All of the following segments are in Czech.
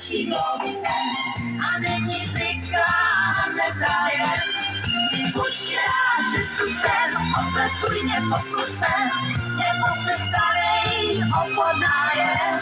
Ci nowy sen, a nyní wykrana lezajem. Bój się raczy tu sen, opresuj nie posłusz sen, nie posłusz dalej opłanaje.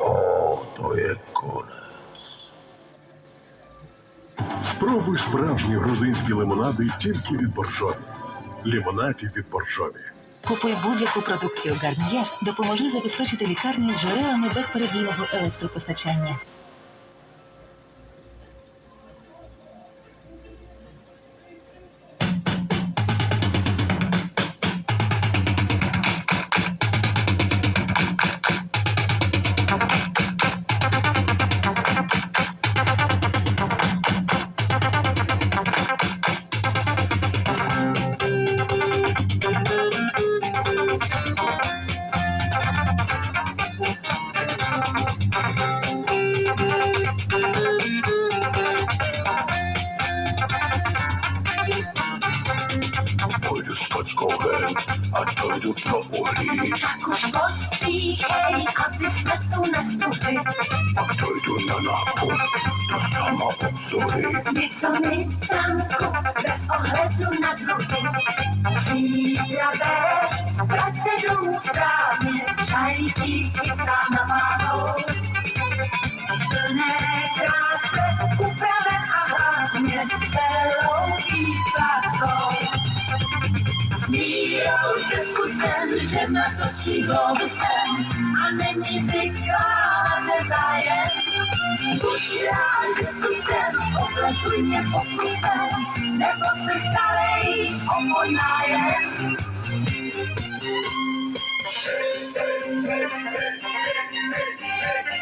O, to jest koniec. Спробуй справжні грузинські лимонади тільки від боржові. Лімонаді від боржові. Купуй будь-яку продукцію Гарнієр, допоможи забезпечити лікарні джерелами безперебійного електропостачання. Pojdu s kočkou a dojdu do uhlí. Tak už pospíchej, aby jsme tu nestupili. Pak dojdu na nákup do sama obsluhy. Něco mi tanku, bez ohledu na druhy. Zítra veš, vrať se domů správně, čající chystá na váhu. Plné krásy, upraven a hlavně celou výpravou. Se kutem, že natočí globusem a není zvyklá nezájem. Buď rád, že tu jsem, obletuj mě pokusem, nebo se starej o můj nájem. Pojdu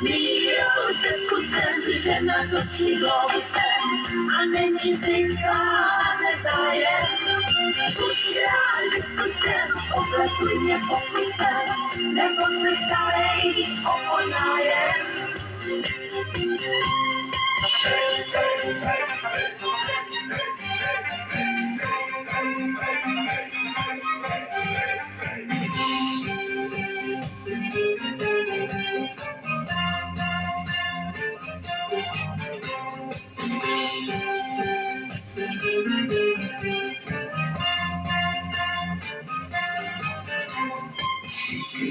Mírou se kutem, že natočí globusem a není zvyklá nezájem. Buď rád, že kutem, obletuj mě pokusem, nebo se starej o můj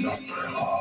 nájem. Všichni na trhá.